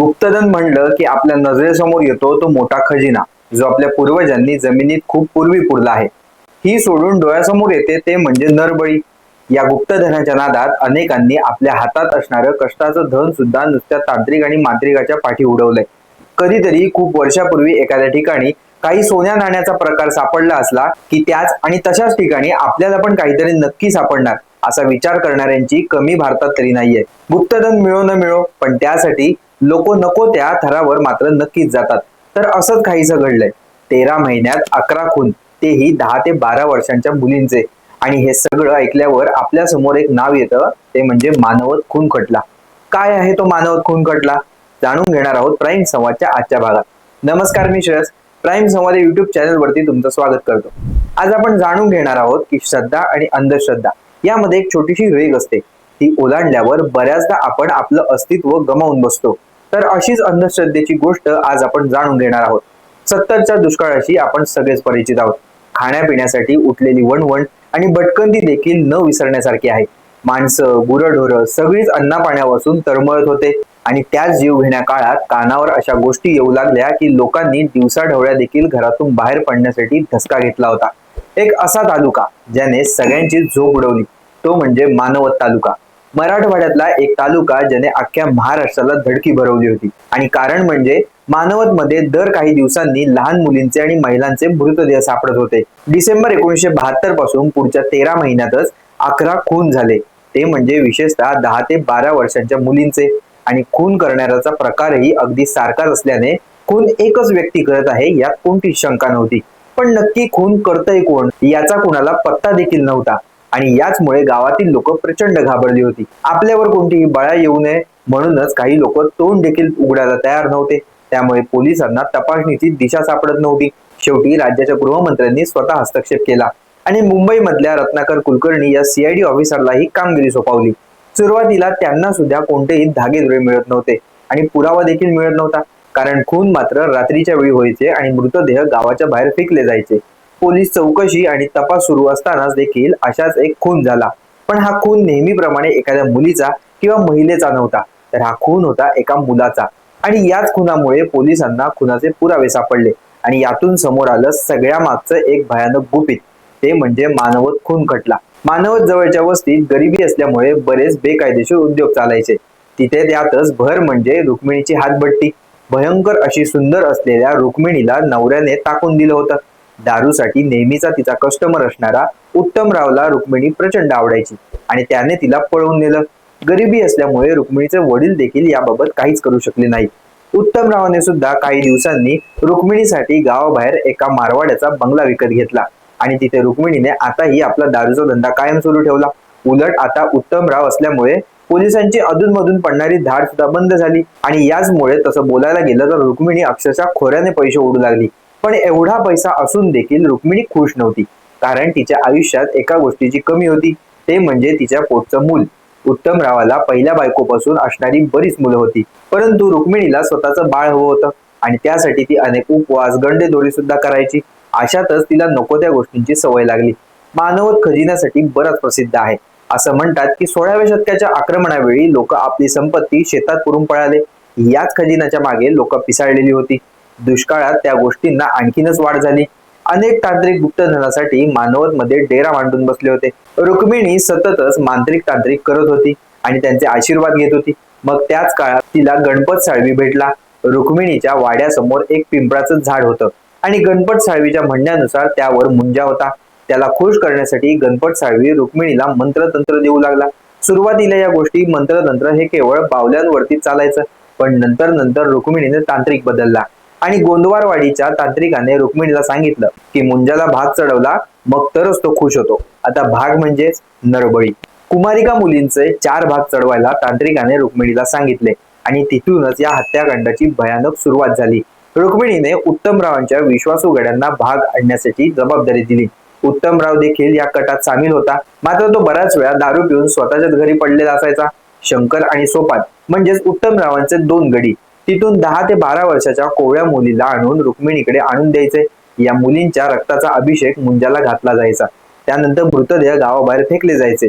गुप्तधन म्हणलं की आपल्या नजरेसमोर येतो तो मोठा खजिना जो आपल्या पूर्वजांनी जमिनीत खूप पूर्वी पुरला आहे. ही सोडून डोळ्यासमोर येते ते म्हणजे नरबळी. या गुप्तधनाच्या नादात अनेकांनी आपल्या हातात असणारं कष्टाचं धन सुद्धा नुसत्या तांत्रिक आणि मांत्रिकाच्या पाठी उडवलंय. कधीतरी खूप वर्षापूर्वी एखाद्या ठिकाणी काही सोन्या नाण्याचा प्रकार सापडला असला की त्याच आणि तशाच ठिकाणी आपल्याला पण काहीतरी नक्की सापडणार असा विचार करणाऱ्यांची कमी भारतात तरी नाहीये. गुप्तधन मिळो न मिळो पण त्यासाठी लोक नको त्या थरावर मात्र नक्कीच जातात. तर असंच काहीसं घडलंय. तेरा महिन्यात अकरा खून तेही दहा ते बारा वर्षांच्या मुलींचे. आणि हे सगळं ऐकल्यावर आपल्यासमोर एक नाव येतं ते म्हणजे मानवत खून खटला. काय आहे तो मानवत खून खटला? जाणून घेणार आहोत प्राईम संवादच्या आजच्या भागात. नमस्कार मी श्रेयस. प्राईम संवाद युट्यूब चॅनलवरती तुमचं स्वागत करतो. आज आपण जाणून घेणार आहोत की श्रद्धा आणि अंधश्रद्धा यामध्ये एक छोटीशी रेग असते. ती ओलांडल्यावर बऱ्याचदा आपण आपलं अस्तित्व गमावून बसतो. तर अशीच अंधश्रद्धेची गोष्ट आज आपण जाणून घेणार आहोत. सत्तरच्या दुष्काळाशी आपण सगळेच परिचित आहोत. खाण्यापिण्यासाठी उठलेली वणवण आणि भटकंती देखील न विसरण्यासारखी आहे. माणसं गुरढोरं सगळीच अन्नापाण्यापासून तरमळत तळमळत होते आणि त्याच जीव घेण्या काळात कानावर अशा गोष्टी येऊ लागल्या की लोकांनी दिवसाढवळ्या देखील घरातून बाहेर पडण्यासाठी धसका घेतला होता. एक असा तालुका ज्याने सगळ्यांची झोप उडवली. तो म्हणजे मानवत तालुका. मराठवाड्यातला एक तालुका ज्याने अख्ख्या महाराष्ट्राला धडकी भरवली होती. आणि कारण म्हणजे मानवत मध्ये दर काही दिवसांनी लहान मुलींचे आणि महिलांचे मृतदेह सापडत होते. डिसेंबर एकोणीसशे बहात्तरपासून पुढच्या तेरा महिन्यातच अकरा खून झाले. ते म्हणजे विशेषतः दहा ते बारा वर्षांच्या मुलींचे. आणि खून करणाऱ्याचा प्रकारही अगदी सारखाच असल्याने खून एकच व्यक्ती करत आहे यात कोणतीच शंका नव्हती. पण नक्की खून करतय कोण? याचा कुणाला पत्ता देखील नव्हता. आणि याचमुळे गावातील लोक प्रचंड घाबरली होती. आपल्यावर कोणतीही बळा येऊ नये म्हणूनच काही लोक तोंड देखील उघडायला तयार नव्हते. त्यामुळे पोलिसांना तपासणीची दिशा सापडत नव्हती. शेवटी राज्याच्या गृहमंत्र्यांनी स्वतः हस्तक्षेप केला आणि मुंबईमधल्या रत्नाकर कुलकर्णी या सीआयडी ऑफिसरला ही कामगिरी सोपवली. सुरुवातीला त्यांना सुद्धा कोणतेही धागेदोरे मिळत नव्हते आणि पुरावा देखील मिळत नव्हता. कारण खून मात्र रात्रीच्या वेळी व्हायचे आणि मृतदेह गावाच्या बाहेर फेकले जायचे. पोलीस चौकशी आणि तपास सुरू असतानाच देखील अशाच एक खून झाला. पण हा खून नेहमीप्रमाणे एखाद्या मुलीचा किंवा महिलेचा नव्हता तर हा खून होता एका मुलाचा. आणि याच खुनामुळे पोलिसांना खुनाचे पुरावे सापडले आणि यातून समोर आलं सगळ्या मागचं एक भयानक गुपित. ते म्हणजे मानवत खून खटला. मानवत जवळच्या वस्तीत गरिबी असल्यामुळे बरेच बेकायदेशीर उद्योग चालायचे. तिथे त्यातच भर म्हणजे रुक्मिणीची हातभट्टी. भयंकर अशी सुंदर असलेल्या रुक्मिणीला नवऱ्याने टाकून दिलं होतं. दारूसाठी नेहमीचा तिचा कस्टमर असणारा उत्तमरावला रुक्मिणी प्रचंड आवडायची आणि त्याने तिला पळवून नेलं. गरिबी असल्यामुळे रुक्मिणीचे वडील देखील याबाबत काहीच करू शकले नाही उत्तमरावाने सुद्धा काही दिवसांनी रुक्मिणीसाठी गावाबाहेर एका मारवाड्याचा बंगला विकत घेतला आणि तिथे रुक्मिणीने आताही आपला दारूचा धंदा कायम सुरू ठेवला. उलट आता उत्तमराव असल्यामुळे पोलिसांची अधूनमधून पडणारी धाड सुद्धा बंद झाली आणि याचमुळे तसं बोलायला गेलं तर रुक्मिणी अक्षरशः खोऱ्याने पैसे ओढू लागली. पण एवढा पैसा असून देखील रुक्मिणी खुश नव्हती. कारण तिच्या आयुष्यात एका गोष्टीची कमी होती. ते म्हणजे तिच्या पोटचं मूल. उत्तमरावाला पहिल्या बायकोपासून असणारी बरीच मुलं होती. परंतु रुक्मिणीला स्वतःचं बाळ हवं होतं आणि त्यासाठी ती अनेक उपवास गंडेदोरी सुद्धा करायची. अशातच तिला नको त्या गोष्टींची सवय लागली. मानवत खजिन्यासाठी बराच प्रसिद्ध आहे. असं म्हणतात की सोळाव्या शतकाच्या आक्रमणावेळी लोक आपली संपत्ती शेतात पुरून पळाले. याच खजिन्याच्या मागे लोक पिसाळलेली होती. दुष्काळात त्या गोष्टींना आणखीनच वाढ झाली. अनेक तांत्रिक गुप्तधनासाठी मानवत मध्ये डेरा मांडून बसले होते. रुक्मिणी सततच मांत्रिक तांत्रिक करत होती आणि त्यांचे आशीर्वाद घेत होती. मग त्याच काळात तिला गणपत साळवी भेटला. रुक्मिणीच्या वाड्यासमोर एक पिंपळाचं झाड होतं आणि गणपत साळवीच्या म्हणण्यानुसार त्यावर मुंजा होता. त्याला खुश करण्यासाठी गणपत साळवी रुक्मिणीला मंत्रतंत्र देऊ लागला. सुरुवातीला या गोष्टी मंत्रतंत्र हे केवळ बावल्यांवरती चालायचं पण नंतर नंतर रुक्मिणीने तांत्रिक बदलला. आणि गोंदवारवाडीच्या तांत्रिकाने रुक्मिणीला सांगितलं की मुंजाला भाग चढवला मग तरच तो खुश होतो. आता भाग म्हणजेच नरबळी. कुमारिका मुलींचे चार भाग चढवायला तांत्रिकाने रुक्मिणीला सांगितले आणि तिथूनच या हत्याकांडाची भयानक सुरुवात झाली. रुक्मिणीने उत्तमरावांच्या विश्वासू गड्यांना भाग आणण्यासाठी जबाबदारी दिली. उत्तमराव देखील या कटात सामील होता. मात्र तो बऱ्याच वेळा दारू पिऊन स्वतःच्याच घरी पडलेला असायचा. शंकर आणि सोपान म्हणजेच उत्तमरावांचे दोन गडी. तिथून दहा ते बारा वर्षाच्या कोवळ्या मुलीला आणून रुक्मिणीकडे आणून द्यायचे. या मुलींच्या रक्ताचा अभिषेक मुंजाला घातला जायचा. त्यानंतर मृतदेह गावाबाहेर फेकले जायचे.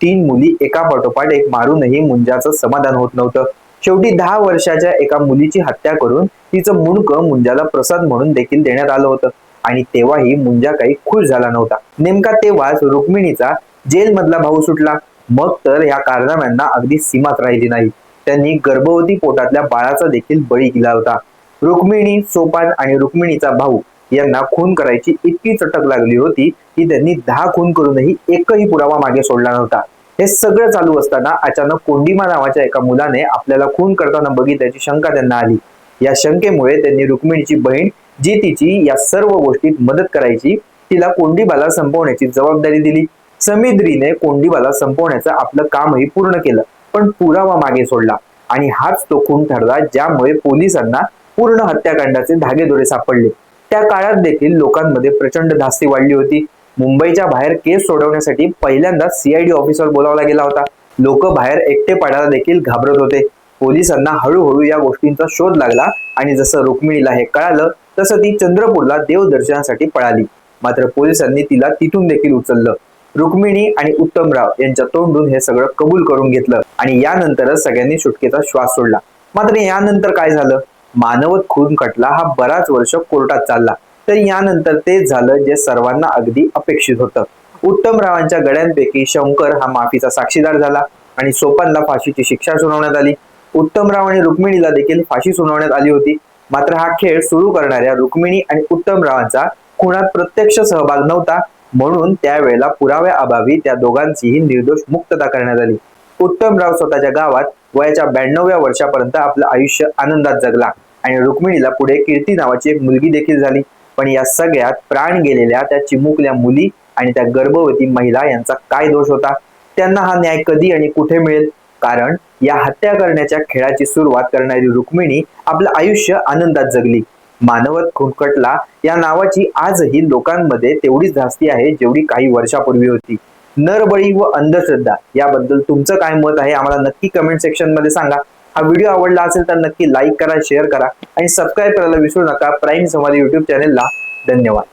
तीन मुली एका पाठोपाठ एक मारूनही मुंजाचं समाधान होत नव्हतं. शेवटी दहा वर्षाच्या एका मुलीची हत्या करून तिचं मुंडकं मुंजाला प्रसाद म्हणून देखील देण्यात आलं होतं. आणि तेव्हाही मुंजा काही खुश झाला नव्हता. नेमका तेव्हाच रुक्मिणीचा जेलमधला भाऊ सुटला. मग तर या कारनाम्यांना अगदी सीमाच राहिली नाही. त्यांनी गर्भवती पोटातल्या बाळाचा देखील बळी दिला होता. रुक्मिणी सोपान आणि रुक्मिणीचा भाऊ यांना खून करायची इतकी चटक लागली होती की त्यांनी दहा खून करूनही एकही पुरावा मागे सोडला नव्हता. हे सगळं चालू असताना अचानक कोंडिमा नावाच्या एका मुलाने आपल्याला खून करताना बघितल्याची शंका त्यांना आली. या शंकेमुळे त्यांनी रुक्मिणीची बहीण जी तिची या सर्व गोष्टीत मदत करायची तिला कोंडीबाला संपवण्याची जबाबदारी दिली. समिद्रीने कोंडीबाला संपवण्याचं आपलं कामही पूर्ण केलं. पण पुरावा मागे सोडला. आणि हाच तो खून ठरला ज्यामुळे पोलिसांना पूर्ण हत्याकांडाचे धागेदोरे सापडले. त्या काळात देखील लोकांमध्ये प्रचंड धास्ती वाढली होती. मुंबईच्या बाहेर केस सोडवण्यासाठी पहिल्यांदा सीआयडी ऑफिसर बोलावला गेला होता. लोक बाहेर एकटे पडायला देखील घाबरत होते. पोलिसांना हळूहळू या गोष्टींचा शोध लागला आणि जसं रुक्मिणीला हे कळालं तसं ती चंद्रपूरला देवदर्शनासाठी पळाली. मात्र पोलिसांनी तिला तिथून देखील उचललं. रुक्मिणी आणि उत्तमराव यांच्या तोंडून हे सगळं कबूल करून घेतलं आणि यानंतरच सगळ्यांनी सुटकेचा श्वास सोडला. मात्र यानंतर काय झालं? मानवत खून खटला हा बराच वर्ष कोर्टात चालला. तर यानंतर तेच झालं जे सर्वांना अगदी अपेक्षित होतं. उत्तमरावांच्या गड्यांपैकी शंकर हा माफीचा साक्षीदार झाला आणि सोपानला फाशीची शिक्षा सुनावण्यात आली. उत्तमराव आणि रुक्मिणीला देखील फाशी सुनावण्यात आली होती. मात्र हा खेळ सुरू करणाऱ्या रुक्मिणी आणि उत्तमरावांचा खुणात प्रत्यक्ष सहभाग नव्हता. म्हणून त्यावेळेला पुराव्या अभावी त्या दोघांचीही निर्दोष मुक्तता करण्यात आली. उत्तमराव स्वतःच्या गावात वयाच्या ब्याण्णव्या वर्षापर्यंत आपलं आयुष्य आनंदात जगला आणि रुक्मिणीला पुढे कीर्ती नावाची एक मुलगी देखील झाली. पण या सगळ्यात प्राण गेलेल्या त्या चिमुकल्या मुली आणि त्या गर्भवती महिला यांचा काय दोष होता? त्यांना हा न्याय कधी आणि कुठे मिळेल? कारण या हत्या करण्याच्या खेळाची सुरुवात करणारी रुक्मिणी आपलं आयुष्य आनंदात जगली. मानवत खुनकटला या नावाची आजही लोकांमध्ये तेवढीच धास्ती आहे जेवढी काही वर्षापूर्वी होती. नरबळी व अंधश्रद्धा याबद्दल तुमचं काय मत आहे? आम्हाला नक्की कमेंट सेक्शनमध्ये सांगा. हा व्हिडिओ आवडला असेल तर नक्की लाईक करा शेअर करा आणि सबस्क्राईब करायला विसरू नका. प्राईम समाधी युट्यूब चॅनेलला धन्यवाद.